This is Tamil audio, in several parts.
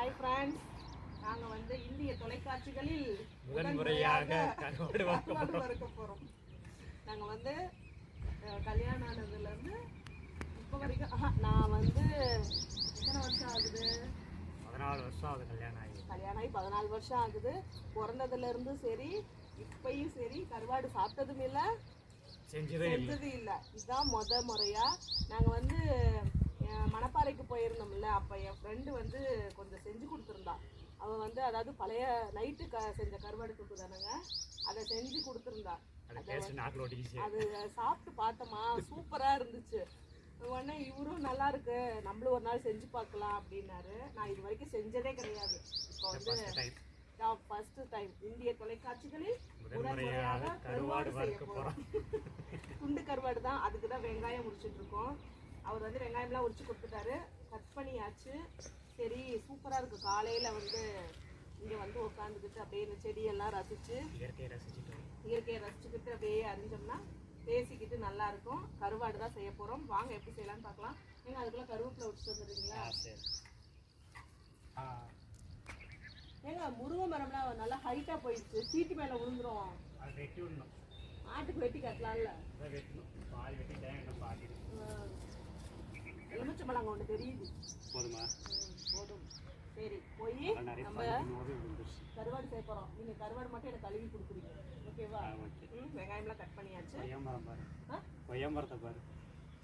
ஹாய் ஃப்ரெண்ட்ஸ் நாங்க வந்து இந்திய தொலைக்காட்சிகளில் முதன்முறையாக கருவாடு வறுக்க கருவாடு வறுக்க போறோம். நாங்க வந்து கல்யாணம் ஆனதுல இருந்து இப்போ வரைக்கும் நான் வந்து எத்தனை வருஷம் ஆகுது? பதினாலு வருஷம் ஆகுது கல்யாணம் ஆகி. கல்யாணம் ஆகி பதினாலு வருஷம் ஆகுது. பிறந்ததுல இருந்து சரி இப்பயும் சரி கருவாடு சாப்பிட்டதும் இல்லை செஞ்சதே இல்லை. இதுதான் முத முறையா. நாங்க வந்து மணப்பாறைக்கு போயிருந்தோம்ல அப்ப என் ஃப்ரெண்டு வந்து கொஞ்சம் செஞ்சு கொடுத்துருந்தா. அவ வந்து அதாவது பழைய நைட்டு க செஞ்ச கருவாடு தொக்கு தானேங்க அதை செஞ்சு கொடுத்துருந்தா. அது சாப்பிட்டு பார்த்தோமா சூப்பரா இருந்துச்சு. உடனே இவரும் நல்லா இருக்கு நம்மளும் ஒரு நாள் செஞ்சு பார்க்கலாம் அப்படின்னாரு. நான் இது வரைக்கும் செஞ்சதே கிடையாது. இப்போ வந்து நான் ஃபர்ஸ்ட் டைம் இந்திய தொலைக்காட்சிகளில் முதன்முறையாக கருவாடு வறுக்க போகிறோம் துண்டு கருவாடு தான். அதுக்கு தான் வெங்காயம் உரிச்சிட்டு இருக்கோம். அவர் வந்து வெங்காயம்லாம் உரிச்சு கொடுத்துட்டாரு. கட் பண்ணியாச்சு. சரி சூப்பராக இருக்கு. காலையில் வந்து இங்கே வந்து உட்காந்துக்கிட்டு அப்படியே இந்த செடியெல்லாம் ரசித்து இயற்கையை ரசிச்சுட்டு இயற்கையை ரசிச்சுக்கிட்டு அப்படியே அறிஞ்சோம்னா பேசிக்கிட்டு நல்லா இருக்கும். கருவாடு தான் செய்ய போகிறோம் வாங்க எப்படி செய்யலாம்னு பார்க்கலாம். ஏங்க அதுக்குள்ள கருவேப்பிலை விட்டு வந்துடுறீங்களா? ஏங்க முருங்கை மரம்லாம் நல்லா ஹைட்டாக போயிடுச்சு. சீட்டு மேலே விழுந்துரும். அது வெட்டி விடணும். ஆட்டுக்கு வெட்டி கட்டலாம்ல. வெட்டணும். பாதி வெட்டி தேங்காய் பாதி எலுமிச்சம்பழம் ஒன்று தெரியுது. போதுமா? போதும். சரி போய் நம்ம கருவாடு சேர்க்க போகிறோம் நீங்கள் கருவாடு மட்டும் எனக்கு கழுவி கொடுக்குறீங்க. ஓகேவா ம் வெங்காயம்லாம் கட் பண்ணியாச்சு. கொய்யாமரம் பாரு? கொய்யாமரத்தை பாரு.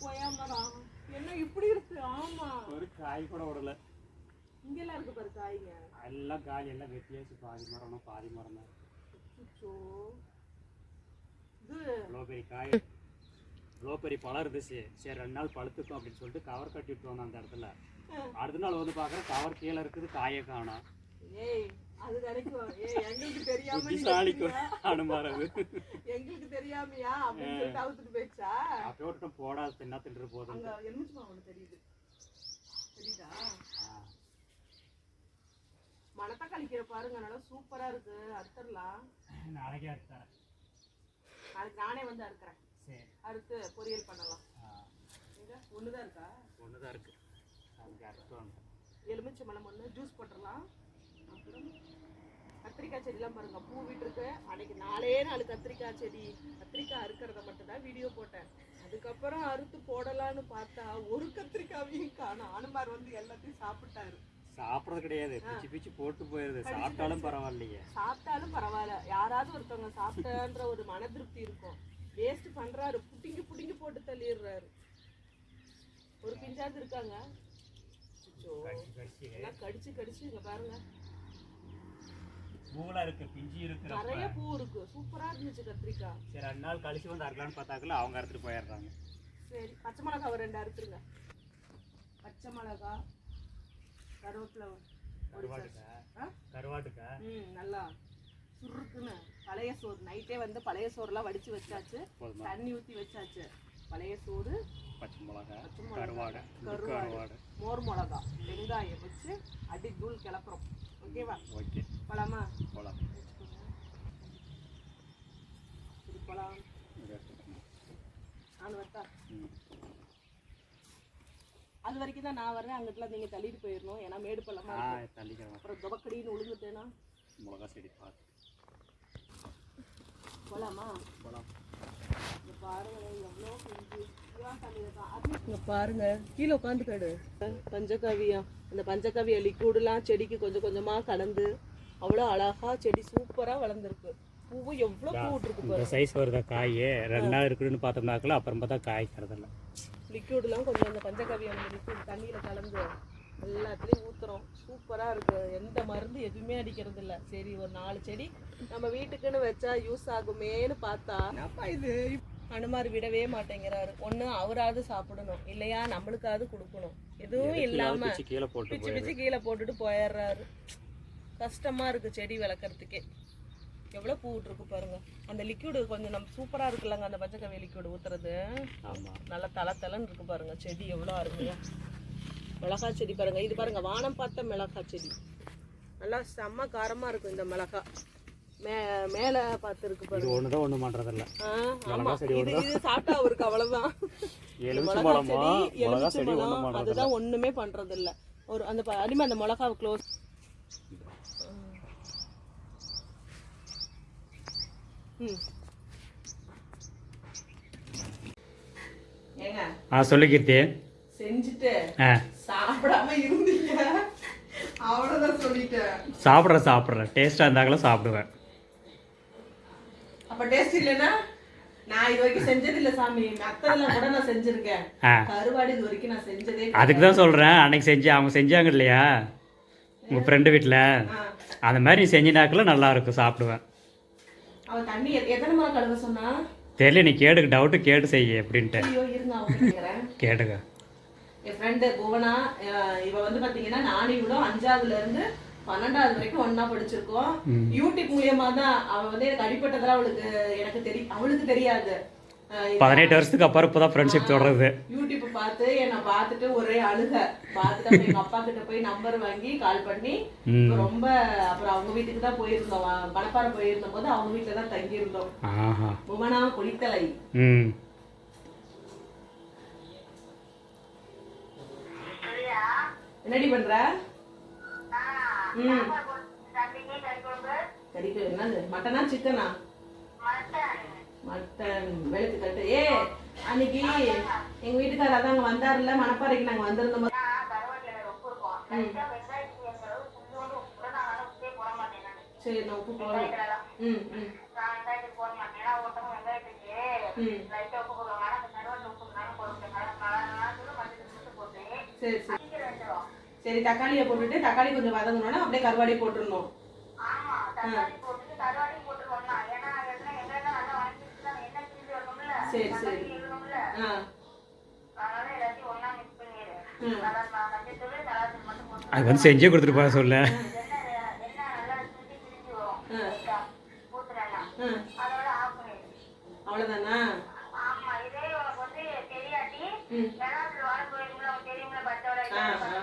கொய்யாமரம் என்ன இப்படி இருக்கு? ஆமா. ஒரு காய் கூட விடல இங்கெல்லாம் இருக்கு பாரு காய்ங்க. எல்லாம் காய் எல்லாம் வெட்டியாச்சு. பாதி மரம்னா பாதி மரம் தான். இது இவ்வளோ பெரிய காய். பழம் இருந்துச்சு. சரி ரெண்டு நாள் பழுத்துக்கும் அப்படின்னு சொல்லிட்டு கவர் கட்டி விட்டு வந்தோம் அந்த இடத்துல. அடுத்த நாள் வந்து பார்க்குறேன் கவர் கீழே இருக்குது காயை காணோம். எங்களுக்கு தெரியாமையா? அப்படின்னு போயிடுச்சா? அப்படியே விட்டு போடாது தின்னா தின்று போதும் தெரியுது. தெரியுதா? மணத்தை கழிக்கிற பாருங்க நல்லா சூப்பரா இருக்கு. அறுத்துடலாம். நாளைக்கே எடுத்தாரேன் நாளைக்கு நானே வந்து அறுக்கிறேன். சரி. அறுத்து பொரியல் பண்ணலாம். ஒண்ணுதான் இருக்கா? ஒன்று தான் இருக்கு. அதுக்கு அர்த்தம் எலுமிச்சம்பழம் ஒன்று ஜூஸ் போட்டுடலாம். அப்புறம் கத்திரிக்காய் செடிலாம் பாருங்க. பூ விட்டுருக்கு. அன்னைக்கு நாலே நாலு கத்திரிக்காய் செடி கத்திரிக்காய் அறுக்கிறத மட்டும் தான் வீடியோ போட்டேன். அதுக்கப்புறம் அறுத்து போடலான்னு பார்த்தா ஒரு கத்திரிக்காவையும் காணும். அனுமார் வந்து எல்லாத்தையும் சாப்பிட்டாரு. சாப்பிட்றது கிடையாது. பிச்சு பிச்சு போட்டு போயிருது. சாப்பிட்டாலும் பரவாயில்லையே. சாப்பிட்டாலும் பரவாயில்ல. யாராவது ஒருத்தவங்க சாப்பிட்டன்ற ஒரு மன திருப்தி இருக்கும். வேஸ்ட் பண்றாரு. புட்டிங்கி புட்டிங்கி போட்டு தள்ளிடுறாரு. ஒரு பிஞ்சாவது இருக்காங்க. அச்சோ. கடிச்சு கடிச்சு. எல்லாம் கடிச்சு கடிச்சு. இங்க பாருங்க. பூவெல்லாம் இருக்கு. பிஞ்சு இருக்கிறப்ப நிறைய பூ இருக்கு. சூப்பரா இருந்துச்சு கத்திரிக்காய். சரி ரெண்டு நாள் கழிச்சு வந்து அறுக்கலான்னு பார்த்தாக்கல அவங்க அறுத்துட்டு போயிடுறாங்க. சரி பச்சை மிளகா ஒரு ரெண்டு அறுத்துருங்க. பச்சை மிளகா கருவேப்பிலை கருவாட்டுக்கா? ஆ? கருவாட்டுக்கா? ம் நல்லா சுருக்குன்னு. பழைய சோறு. நைட்டே வந்து பழைய சோறுலாம் வடிச்சு வச்சாச்சு. தண்ணி ஊற்றி வச்சாச்சு. பழைய சோறு பச்சை மிளகா கருவாடை மோர் மிளகா வெங்காயம் வச்சு அடி தூள் கிளப்புறோம். ஓகேவா? ஓகே. பழமா போகலாம் இது பழம் நான் வரட்டா அது வரைக்கும் தான் நான் வரேன் அங்கிட்டலாம் நீங்கள் தள்ளிட்டு போயிடணும் ஏன்னா மேடு பள்ளமா ஆ இருக்கு. தள்ளிக்கிறேன். அப்புறம் துபக்கடின்னு விழுந்துட்டேன்னா மிளகா செடி பார்த்து போலாமா? போகலாம் இங்க பாருங்க கீழே உட்காந்துக்காடு பஞ்சகாவியா அந்த பஞ்சகாவியா லிக்விடுலாம் செடிக்கு கொஞ்சம் கொஞ்சமா கலந்து அவ்வளோ அழகா செடி சூப்பரா வளர்ந்துருக்கு. பூவு எவ்வளோ பூ விட்டுருக்கு சைஸ் வருதா காய்? ரெண்டு இருக்குன்னு பார்த்தோம்னாக்கல அப்புறம் பார்த்தா காய்க்கிறதில்ல லிக்விடுலாம் கொஞ்சம் அந்த பஞ்சகாவியா அந்த லிக்விட் தண்ணியில கலந்து எல்லாத்துலேயும் ஊத்துறோம். சூப்பரா இருக்கு. எந்த மருந்து எதுவுமே அடிக்கிறது இல்ல. சரி ஒரு நாலு செடி நம்ம வீட்டுக்குன்னு வச்சா யூஸ் ஆகுமேன்னு பார்த்தா என்னப்பா இது? அனுமார் விடவே மாட்டேங்கிறாரு. ஒண்ணு அவராவது சாப்பிடணும். இல்லையா? நம்மளுக்காவது கொடுக்கணும். எதுவும் இல்லாம பிச்சு பிச்சு கீழே போட்டுட்டு போயிடுறாரு. கஷ்டமா இருக்கு செடி வளர்க்குறதுக்கே. எவ்வளோ பூ விட்டுருக்கு பாருங்க. அந்த லிக்விடு கொஞ்சம் நம்ம சூப்பரா இருக்குல்லங்க அந்த பச்சைக்கவி லிக்விடு ஊத்துறது. ஆமாம் நல்லா தலை தலைன்னு இருக்கு பாருங்க. செடி எவ்வளோ அருமையா. மிளகாய் செடி பாருங்க. இது பாருங்க வானம் பார்த்த மிளகாய் செடி. நல்லா செம்ம காரமா இருக்கும் இந்த மிளகாய். மே மேலே பார்த்து இருக்கு இது பாருங்க. ஒன்று தான் ஒன்றும் பண்ணுறதில்ல ஆ, ஆமா. மிளகாய் செடி இது இது சாப்பிட்டா அவருக்கு அவ்வளவுதான். மிளகா செடி ஒன்றும் எலுமிச்சம்பழம் பண்ணுறதில்ல அதுதான் ஒண்ணுமே பண்றது இல்ல ஒரு அந்த அடிமை அந்த மிளகாவை க்ளோஸ் ம். ஆ சொல்லு கீர்த்தி. செஞ்சுட்டு ஆ. சாப்பிடாம இருந்தீங்க. அவ்வளவுதான் சொல்லிட்டேன். சாப்பிட்றேன் சாப்பிட்றேன். டேஸ்ட்டாக இருந்தாங்களும் சாப்பிடுவேன். அப்ப டேஸ்ட் இல்லைன்னா நான் இது வரைக்கும் செஞ்சது இல்ல சாமி மத்ததெல்லாம் கூட நான் செஞ்சிருக்கேன். ஆ. கருவாடு இது வரைக்கும் நான் செஞ்சதே அதுக்கு தான் சொல்கிறேன் அன்னைக்கு செஞ்சு அவங்க செஞ்சாங்க இல்லையா? உங்கள் ஃப்ரெண்டு வீட்டில். அந்த மாதிரி நீ செஞ்சினாக்கில் நல்லா இருக்கும் சாப்பிடுவேன். அவன் தண்ணி எ- எத்தனை முறை கழுவ சொன்னா? தெரியல நீ கேடுக்கு டவுட்டு கேட்டு செய்ய எப்படின்ட்டு. ஐயோ இருங்க அவங்க கேக்குறேன் கேட்டுக்க என் ஃப்ரெண்டு புவனா இவ வந்து பாத்தீங்கன்னா நானும் இவளும் அஞ்சாவதுல இருந்து பன்னெண்டாவது வரைக்கும் ஒண்ணா படிச்சிருக்கோம். யூடியூப் மூலியமா தான் அவ வந்து எனக்கு அடிப்பட்டதெல்லாம் அவளுக்கு எனக்கு தெரியும் அவளுக்கு தெரியாது. பதினெட்டு வருஷத்துக்கு அப்புறம் இப்போ தான் ஃப்ரெண்ட்ஷிப் தொடருது. யூடியூப் பார்த்து என்னை பார்த்துட்டு ஒரே அழுக. பார்த்துட்டு எங்க அப்பா கிட்ட போய் நம்பர் வாங்கி கால் பண்ணி. ரொம்ப அப்புறம் அவங்க வீட்டுக்கு தான் போயிருந்தோம். மணப்பாறை போயிருந்த போது அவங்க வீட்டுல தான் தங்கி இருந்தோம் புவனா குளித்தலை என்னடி பண்ற? ம். கறிக்கு என்னது? மட்டனா சிக்கனா மட்டன். வெளுத்து கட்டு. ஏ அன்னைக்கு எங்க வீட்டுக்காரர் அதான் அங்க வந்தாருல்ல மணப்பாறைக்கு நாங்க வந்திருந்த போது சரி நான் உப்பு போடுறேன் ம் ம். ம். சரி சரி. சரி தக்காளியை போட்டுட்டு தக்காளி கொஞ்சம் வதங்கணும்னா அப்படியே கருவாடியை போட்டுடணும். சரி சரி. ஆ. ம். அது வந்து செஞ்சே கொடுத்துட்டு போக சொல்ல. ம். அவ்வளோதானா ம் ஆ ஆ.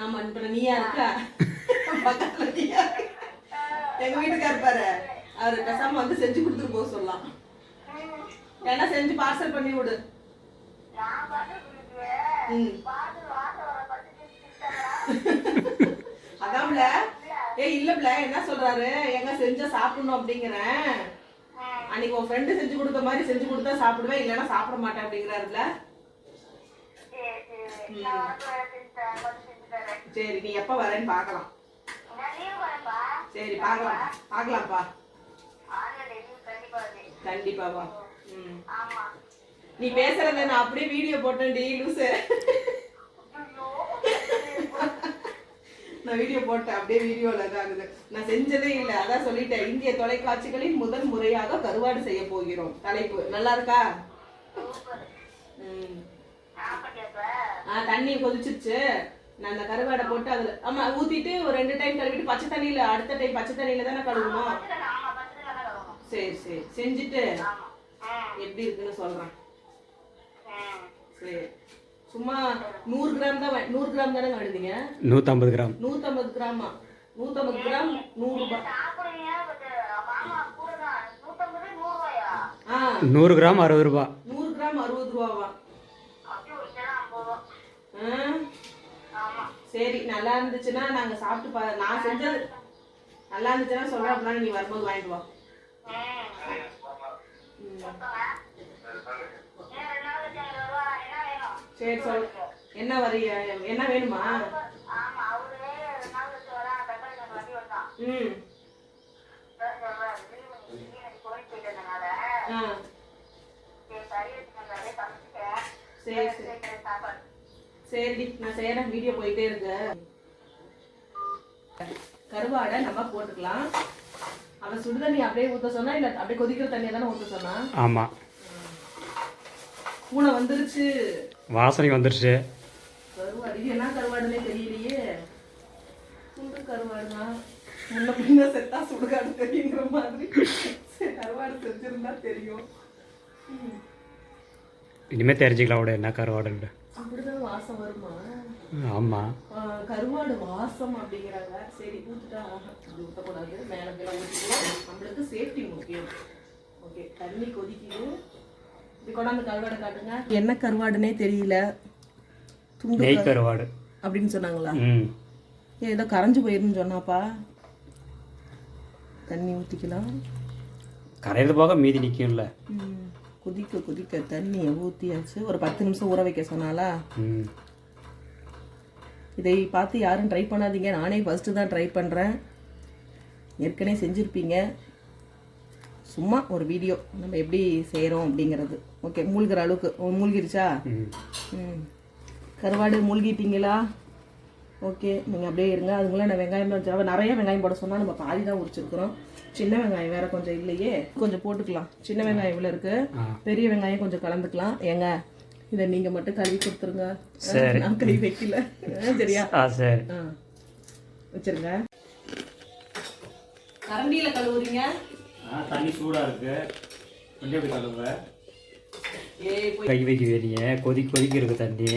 நாம இப்ப நீயா இருக்க? பக்கத்துல நீயா. எங்க வீட்டுக்கார் பாரு அவரு பேசாம வந்து செஞ்சு கொடுத்துட்டு போக சொல்லலாம். ஏன்னா செஞ்சு பார்சல் பண்ணி விடு. ம். அதான்ல ஏ இல்லப்ல என்ன சொல்றாரு? எங்க செஞ்சா சாப்பிடணும் அப்படிங்கிறேன். அன்னைக்கு உன் ஃப்ரெண்டு செஞ்சு கொடுத்த மாதிரி செஞ்சு கொடுத்தா சாப்பிடுவேன் இல்லைன்னா சாப்பிட மாட்டேன் அப்படிங்கிறாருல சரி நீ எப்ப வரேன்னு பார்க்கலாம். சரி பார்க்கலாம். பார்க்கலாம்ப்பா. கண்டிப்பாப்பா ம். நீ பேசுறத நான் அப்படியே வீடியோ போட்டேன்டி லூசு. நான் வீடியோ போட்டேன் அப்படியே வீடியோல இதாகுது நான் செஞ்சதே இல்லை அதான் சொல்லிட்டேன். இந்திய தொலைக்காட்சிகளில் முதல் முறையாக கருவாடு செய்ய போகிறோம். தலைப்பு நல்லா இருக்கா? ஆ தண்ணி கொதிச்சிருச்சு. நான் அந்த கருவாடை போட்டு அதுல ஆமா ஊத்திட்டு ஒரு ரெண்டு டைம் கழுவிட்டு பச்சை தண்ணியில அடுத்த டைம் பச்சை தண்ணியில தானே கழுவணும்? சரி சரி. செஞ்சுட்டு எப்படி இருக்குன்னு சொல்றேன். சரி. சும்மா நூறு கிராம் தான் நூறு கிராம் தானே வாடுதீங்க நூற்றம்பது கிராம். நூத்தம்பது கிராமா? நூத்தம்பது கிராம் நூறு நூறு கிராம் அறுபது ரூபா. நூறு கிராம் அறுபது ரூபாவா? ஆ. சரி நல்லா இருந்துச்சுன்னா நாங்க சாப்பிட்டு பா நான் செஞ்சது நல்லா இருந்துச்சுன்னா சொல்றேன் அப்படின்னா நீ வரும்போது வாங்கிட்டு வா. சரி சொல். என்ன வரி என்ன வேணுமா? ம். ஆ. சரி சரி. சரி நான் செய்யறேன் வீடியோ போயிட்டே இருக்கு. கருவாடை நம்ம போட்டுக்கலாம். அவன் சுடுதண்ணி அப்படியே ஊத்த சொன்னா இல்ல அப்படியே கொதிக்கிற தண்ணியை தானே ஊத்த சொன்னா? ஆமாம் பூனை வந்துருச்சு. வாசனை வந்துருச்சு. கருவாடு. இது என்ன கருவாடுன்னே தெரியலையே. சுடு கருவாடுனா முன்ன பின்ன செத்தா சுடுகாடு தெரியுங்கிற மாதிரி கருவாடு செஞ்சிருந்தா தெரியும். ம். இனிமேல் தெரிஞ்சுக்கலாம் விட என்ன கருவாடுன்ட்டு அப்படிதான் வாசம் வருமா? ஆமாம் ஆ, கருவாடு வாசம் அப்படிங்கிறாங்க. சரி ஊத்துட்டா ஆஹா, இது ஊற்றக்கூடாது மேலே கீழே ஊற்றிக்கலாம் நம்மளுக்கு சேஃப்டி முக்கியம். ஓகே தண்ணி கொதிக்குது. இது கொண்டாந்து கருவாடை காட்டுங்க. என்ன கருவாடுனே தெரியல. துண்டு கருவாடு அப்படின்னு சொன்னாங்களா? ஏதோ கரைஞ்சு போயிருன்னு சொன்னாப்பா. தண்ணி ஊற்றிக்கலாம் கரையிறது போக மீதி நிற்கும்ல ம், கொதிக்க கொதிக்க தண்ணியை ஊற்றியாச்சு ஒரு பத்து நிமிஷம் ஊற வைக்க சொன்னாலா ம். இதை பார்த்து யாரும் ட்ரை பண்ணாதீங்க. நானே ஃபஸ்ட்டு தான் ட்ரை பண்ணுறேன் ஏற்கனவே செஞ்சுருப்பீங்க. சும்மா ஒரு வீடியோ நம்ம எப்படி செய்கிறோம் அப்படிங்கிறது. ஓகே மூழ்கிற அளவுக்கு. மூழ்கிருச்சா? ம். கருவாடு மூழ்கிட்டீங்களா? ஓகே நீங்கள் அப்படியே இருங்க. அதுக்குள்ளே நான் வெங்காயம் வச்சா நிறைய வெங்காயம் போட சொன்னால் நம்ம பாதி தான் உரிச்சிருக்கிறோம். சின்ன வெங்காயம் வேற கொஞ்சம் இல்லையே. கொஞ்சம் போட்டுக்கலாம். சின்ன வெங்காயம் இவ்வளோ இருக்கு. ஆ. பெரிய வெங்காயம் கொஞ்சம் கலந்துக்கலாம். ஏங்க இதை நீங்கள் மட்டும் கழுவி கொடுத்துருங்க. சரி. நான் கை வைக்கல. ஆ, சரியா? ஆ சரி. ஆ வச்சிருங்க. கரண்டியில் கழுவுறீங்க? ஆ தண்ணி சூடாக இருக்கு. கொஞ்சம் கை வைக்க வேண்டிய கொதி கொதிக்கிறது தண்ணி.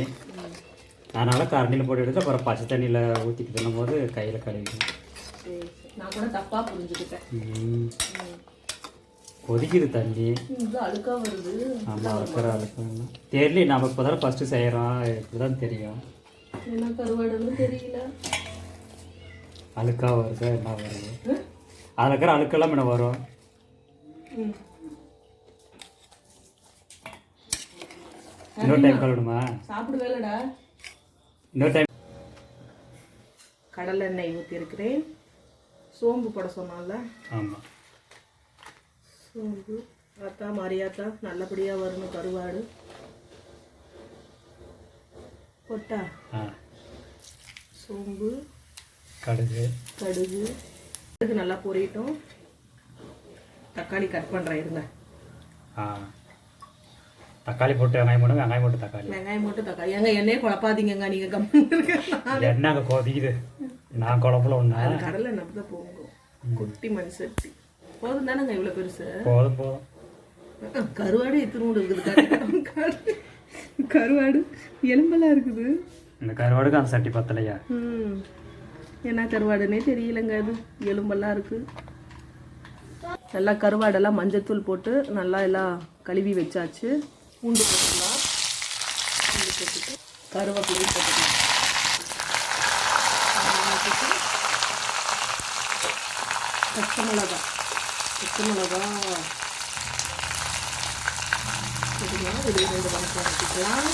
அதனால் கரண்டியில் போட்டு எடுத்து அப்புறம் பச்சை தண்ணியில் ஊற்றிட்டு தள்ளும் போது கையில் கழுவிக்கணும். நான் கூட தப்பாக புரிஞ்சுக்கிட்டேன். ம். கொதிக்குது தண்ணி. இது அழுக்கா வருது. ஆமாம் இருக்கிற அழுக்கம் தெரியல நம்ம இப்போ தான் ஃபஸ்ட்டு செய்கிறோம் இப்படி தான் தெரியும். என்ன கருவாடுன்னு தெரியல. அழுக்கா வருது என்ன வருது? அதில் இருக்கிற அழுக்கெல்லாம் என்ன வரும். இன்னொரு டைம் கழுவிடுமா சாப்பிடுவேலடா. இன்னொரு டைம் கடலெண்ணெய் ஊற்றிருக்கிறேன் சோம்பு போட சொன்னால ஆமாம் சோம்பு ஆத்தா மாரியாத்தா நல்லபடியாக வரணும் கருவாடு. போட்டா ஆ. சோம்பு. கடுகு. கடுகு. கடுகு நல்லா பொரியட்டும். தக்காளி கட் பண்ணுறேன் இருங்க. ஆ. தக்காளி போட்டு வெங்காயம் போட்டு வெங்காயம் போட்டு தக்காளி. வெங்காயம் மட்டும் தக்காளி. ஏங்க எண்ணெயே குழப்பாதீங்கங்க நீங்கள் கம்மி என்ன அங்கே கொதிக்குது? நான் குழம்புல ஒன்றா அது கடலை எண்ணெய் தான் போகும் குட்டி மண் சட்டி. போதும் தானேங்க இவ்வளோ பெருசு? போதும் போதும். கருவாடு எத்தனோடு இருக்குது. கரு- கரு- கருவாடு எலும்பெல்லாம் இருக்குது. இந்த கருவாடுக்கு அந்த சட்டி பத்தலையா? ம். என்ன கருவாடுன்னே தெரியலங்க அது. எலும்பெல்லாம் இருக்கு. நல்லா கருவாடெல்லாம் மஞ்சத்தூள் போட்டு நல்லா எல்லாம் கழுவி வச்சாச்சு. பூண்டு போட்டுக்கலாம். பூண்டு போட்டுட்டு கருவேப்பிலையும் போட்டுக்கலாம். போட்டு பச்சை மிளகா பச்சை மிளகா. சரிங்களா இது ரெண்டு வணக்கம் வச்சுக்கலாம்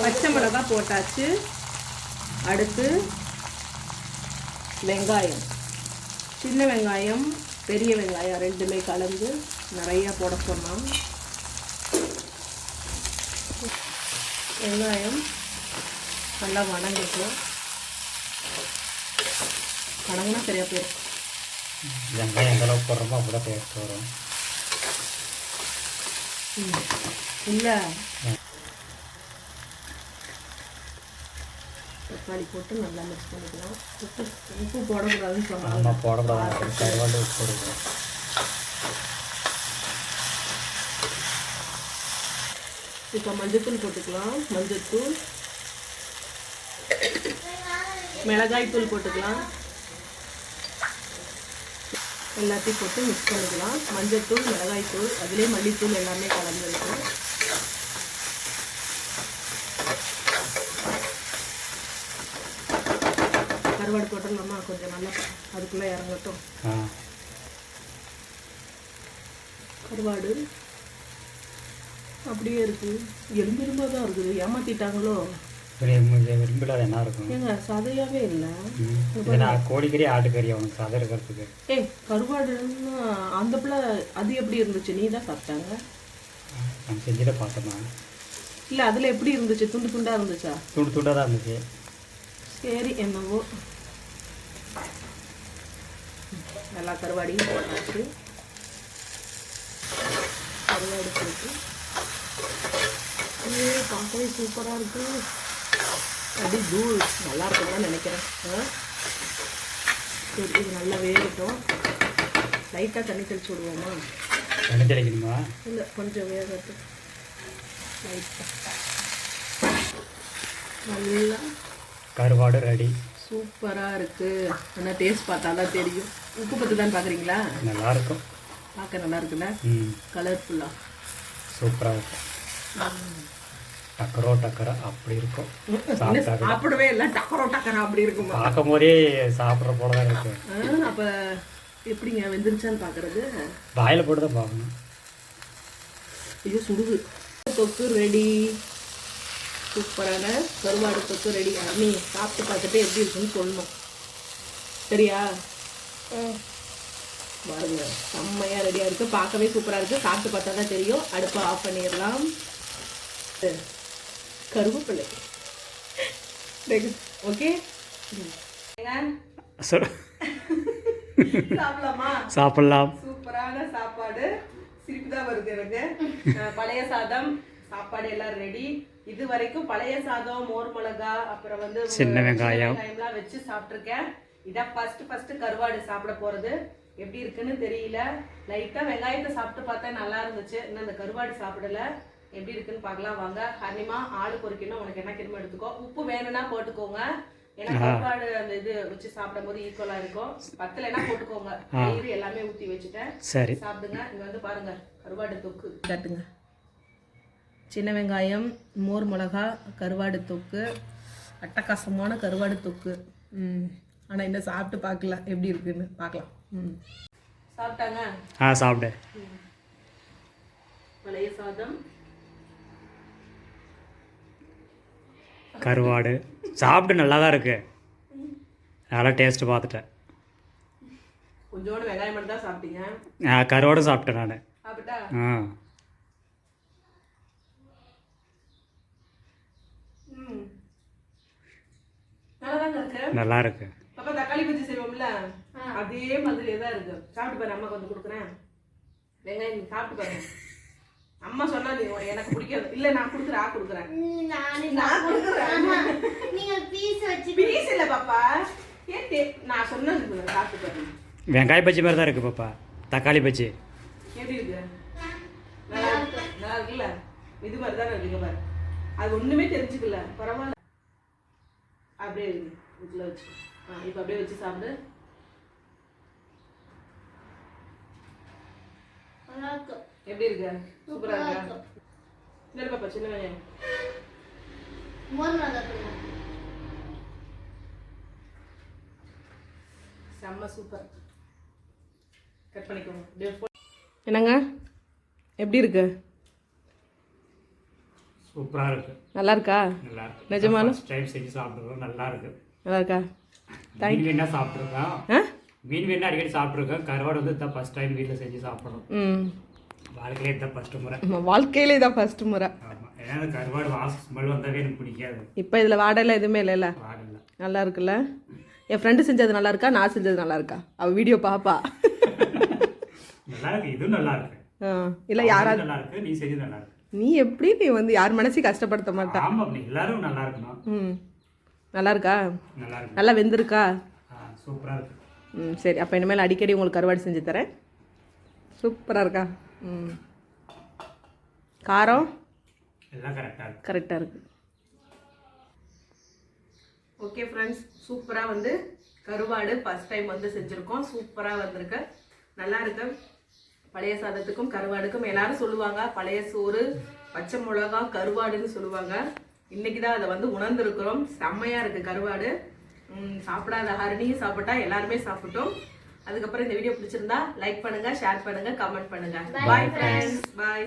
பச்சை மிளகா போட்டாச்சு. அடுத்து வெங்காயம். சின்ன வெங்காயம் பெரிய வெங்காயம் ரெண்டுமே கலந்து நிறையா போட சொன்னோம். வெங்காயம் நல்லா வணங்கட்டும். வணங்கினா சரியா போயிடும். வெங்காயம் எந்த அளவுக்கு போடுறோமோ அப்படி தான் டேஸ்ட் வரும். இல்லை. தக்காளி போட்டு நல்லா மிக்ஸ் பண்ணிக்கலாம். உப்பு உப்பு போடக்கூடாதுன்னு சொன்னாங்க. போடக்கூடாது. உப்பு போடுவோம் இப்போ மஞ்சத்தூள் போட்டுக்கலாம். மஞ்சத்தூள். மிளகாய் தூள் போட்டுக்கலாம். எல்லாத்தையும் போட்டு மிக்ஸ் பண்ணிக்கலாம். மஞ்சத்தூள் மிளகாய் தூள் அதிலே மல்லித்தூள் எல்லாமே கலந்துருக்கு கருவாடு போட்டுடலாமா கொஞ்சம் நல்லா அதுக்குள்ளே இறங்கட்டும். கருவாடு. அப்படியே இருக்கு. எலும்பு எலும்பாக தான் இருக்குது. ஏமாத்திட்டாங்களோ? விரும்பில அது என்ன இருக்கும்? ஏங்க சதையாவே இல்லை. நான் கோழிக்கறி ஆட்டுக்கறி அவனுக்கு சதை இருக்கிறதுக்கு. ஏய் கருவாடுன்னா அந்த பிள்ளை அது எப்படி இருந்துச்சு? நீ தான் சாப்பிட்டாங்க? நான் செஞ்சுட்டு பார்த்தோமா இல்லை அதில் எப்படி இருந்துச்சு? துண்டு துண்டாக இருந்துச்சா? துண்டு துண்டாக தான் இருந்துச்சு. சரி என்னவோ. நல்லா கருவாடியும் போட்டாச்சு. கருவாடு போட்டு ஏ பார்க்கவே சூப்பராக இருக்கு. அப்படி தூள். நல்லா இருக்கும்னு நினைக்கிறேன்? சரி இது நல்லா வேகட்டும். லைட்டாக தண்ணி தெளிச்சு விடுவோமா? தண்ணி தெளிக்கணுமா? இல்லை கொஞ்சம் வேகட்டும். லைட்டாக நல்லா கருவாடு ரெடி சூப்பராக இருக்குது ஆனால் டேஸ்ட் பார்த்தா தான் தெரியும். உப்பு பத்து தான் பார்க்குறீங்களா நல்லா இருக்கும் பார்க்க நல்லா இருக்குல்ல கலர்ஃபுல்லாக சூப்பராக இருக்கும் டக்கரோ டக்கரா அப்படி இருக்கும். சாப்பிடவே இல்லை டக்கரோ டக்கரா அப்படி இருக்குமா? பார்க்கும் போதே சாப்பிட்ற போல தான் இருக்கு. ஆ, அப்ப எப்படிங்க வெந்துருச்சான்னு பாக்குறது வாயில் போட்டு தான் பார்க்கணும். இது சுடுது. தொக்கு ரெடி சூப்பரான கருவாடு தொக்கு ரெடி நீ சாப்பிட்டு பார்த்துட்டு எப்படி இருக்குன்னு சொல்லணும். சரியா? பாருங்க செம்மையா ரெடியா இருக்கு. பார்க்கவே சூப்பரா இருக்கு. சாப்பிட்டு பார்த்தா தான் தெரியும். அடுப்பை ஆஃப் பண்ணிடலாம். கருவேப்பிள்ளை ஓகே சாப்பிடலாமா? சாப்பிட்லாம். சூப்பரான சாப்பாடு. சிரிப்பு தான் வருது எனக்கு. பழைய சாதம் சாப்பாடு எல்லாம் ரெடி இது வரைக்கும் பழைய சாதம் மோர் மிளகா அப்புறம் வந்து சின்ன வெங்காயம். வெங்காயம்லாம் வச்சு சாப்பிட்ருக்கேன் இதான் ஃபர்ஸ்ட் ஃபர்ஸ்ட் கருவாடு சாப்பிட போறது. எப்படி இருக்குன்னு தெரியல. லைட்டா வெங்காயத்தை சாப்பிட்டு பார்த்தா நல்லா இருந்துச்சு. இன்னும் அந்த கருவாடு சாப்பிடல. எப்படி இருக்குன்னு பார்க்கலாம். வாங்க ஹனிமா ஆளு பொறுக்கணும் உனக்கு என்ன கிருமி எடுத்துக்கோ. உப்பு வேணும்னா போட்டுக்கோங்க. ஏன்னா கருவாடு அந்த இது வச்சு சாப்பிடும் போது ஈக்குவலா இருக்கும். பத்தலைன்னா போட்டுக்கோங்க. தயிர் எல்லாமே ஊத்தி வச்சுட்டேன். சரி. சாப்பிடுங்க. இங்க வந்து பாருங்க கருவாடு தொக்கு. காட்டுங்க. சின்ன வெங்காயம் மோர் மிளகா கருவாடு தொக்கு. அட்டகாசமான கருவாடு தொக்கு. ம். ஆனால் இன்னும் சாப்பிட்டு பார்க்கலாம் எப்படி இருக்குன்னு பார்க்கலாம். ம். சாப்பிட்டாங்க? ஆ சாப்பிடு பழைய சாதம். கருவாடு. சாப்பிட்டு நல்லா தான் இருக்கு. நல்லா டேஸ்ட்டு பார்த்துட்டேன். கொஞ்சோண்டு வெங்காயம் மட்டும் தான் சாப்பிட்டீங்க? ஆ கருவாடு சாப்பிட்டேன் நான். ஆ. நல்லா இருக்கு. பாப்பா தக்காளி பஜ்ஜி செய்வோம்ல? அதே மாதிரியே தான் இருக்கு. சாப்பிட்டு பாரு அம்மா கொஞ்சம் கொடுக்குறேன். வெங்காயம் சாப்பிட்டு பாரு. அம்மா சொன்னா நீ எனக்கு பிடிக்காது. இல்ல நான் கொடுக்குறேன் ஆ கொடுக்குறேன். நானே நான் கொடுக்குறேன். நீங்க பீஸ் வச்சு பீஸ் இல்ல பாப்பா. ஏன் நான் சொன்னது சாப்பிட்டு பாரு வெங்காய பஜ்ஜி மாதிரி தான் இருக்கு பாப்பா. தக்காளி பஜ்ஜி. எப்படி இருக்கு? நல்லா இருக்கு. நல்லா இருக்குல்ல? இது மாதிரி தானே இருக்குங்க பாரு. அது ஒண்ணுமே தெரிஞ்சுக்கல. பரவாயில்ல. அப்படியே இருக்கு இதுல வச்சு. ஆ இப்போ அப்படியே வச்சு சாப்பிடு. நல்லா இருக்கும் எப்படி இருக்கு? சூப்பரா இருக்கா. இல்லை பாப்பா சின்ன வெங்காயம். செம்ம சூப்பர் கட் பண்ணிக்கோங்க. என்னங்க? எப்படி இருக்கு? சூப்பராக இருக்கு. நல்லா இருக்கா நல்லா இருக்கு? ஃபர்ஸ்ட் டைம் செஞ்சு சாப்பிட்ருக்கோம் நல்லா இருக்கு நல்லா இருக்கா மீன் வேணா சாப்பிட்ருக்கோம் ஆ? மீன் வேணா அடிக்கடி சாப்பிட்ருக்கோம் கருவாடு வந்து இதான் ஃபர்ஸ்ட் டைம் வீட்டில் செஞ்சு சாப்பிட்றோம் ம். வாழ்க்கையிலே இதான் ஃபர்ஸ்ட் முறை. வாழ்க்கையிலே தான் ஃபர்ஸ்ட் முறை. ஆமாம் ஏன்னா அந்த கருவாடு வாசம் ஸ்மெல் வந்தாவே எனக்கு பிடிக்காது. இப்போ இதில் வாடெல்லாம் எதுவுமே இல்லைல்ல வாடல நல்லா இருக்குல்ல? என் ஃப்ரெண்டு செஞ்சது நல்லா இருக்கா? நான் செஞ்சது நல்லா இருக்கா? அவள் வீடியோ பாப்பா. நல்லா இருக்கு இதுவும் நல்லா இருக்கு. இல்லை யாரா இது நல்லா இருக்கு நீ செஞ்சது நல்லா இருக்கு. நீ எப்படி நீ வந்து யார் மனசையும் கஷ்டப்படுத்த மாட்டா? ஆமா அப்படி எல்லாரும் நல்லா இருக்கணும். ம் நல்லா இருக்கா? நல்லா இருக்கு. நல்லா வெந்திருக்கா? ஆ சூப்பரா இருக்கு. ம் சரி அப்போ இனிமேல் அடிக்கடி உங்களுக்கு கருவாடு செஞ்சு தரேன். சூப்பராக இருக்கா? ம். காரம்? எல்லாம் கரெக்டா இருக்கு. கரெக்டாக இருக்கு. ஓகே ஃப்ரெண்ட்ஸ் சூப்பராக வந்து கருவாடு ஃபஸ்ட் டைம் வந்து செஞ்சுருக்கோம். சூப்பராக வந்திருக்கு. நல்லா இருக்கு. பழைய சாதத்துக்கும் கருவாடுக்கும் எல்லாரும் சொல்லுவாங்க பழைய சோறு பச்சை மிளகா கருவாடுன்னு சொல்லுவாங்க. இன்னைக்கு தான் அதை வந்து உணர்ந்திருக்கிறோம். செம்மையாக இருக்குது கருவாடு. ம், சாப்பிடாத ஹரிணியும் சாப்பிட்டா எல்லாருமே சாப்பிட்டோம். அதுக்கப்புறம் இந்த வீடியோ பிடிச்சிருந்தா லைக் பண்ணுங்க ஷேர் பண்ணுங்க கமெண்ட் பண்ணுங்க. Bye friends bye